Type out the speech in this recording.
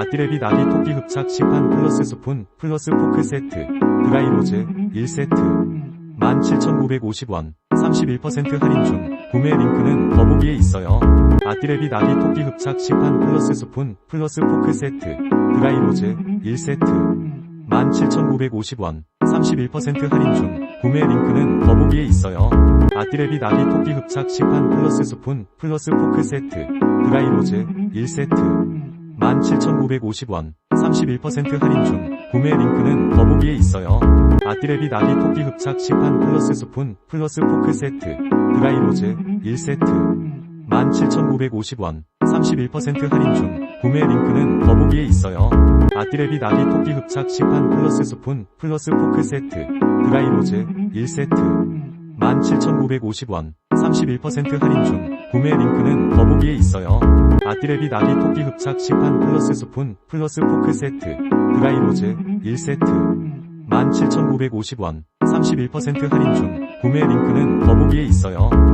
아띠레비 나비 토끼 흡착 시판 플러스 스푼 플러스 포크 세트 드라이로즈 1세트 17,950원 31% 할인 중 구매 링크는 더보기에 있어요. 아띠레비 나비 토끼 흡착 시판 플러스 스푼 플러스 포크 세트 드라이로즈 1세트 17,950원 31% 할인 중 구매 링크는 더보기에 있어요. 아띠레비 나비 토끼 흡착 시판 플러스 스푼 플러스 포크 세트 드라이로즈 1세트 17,950원 31% 할인 중 구매 링크는 더보기에 있어요. 아띠레비 나비 토끼 흡착 시판 플러스 스푼 플러스 포크 세트 드라이로즈 1세트 17,950원 31% 할인 중 구매 링크는 더보기에 있어요. 아띠레비 나비 토끼 흡착 시판 플러스 스푼 플러스 포크 세트 드라이로즈 1세트 17,950원 31% 할인 중 구매 링크는 더보기에. 아띠레비 나비 토끼 흡착 시판 플러스 스푼 플러스 포크 세트 드라이로즈 1세트 17,950원 31% 할인 중 구매 링크는 더보기에 있어요.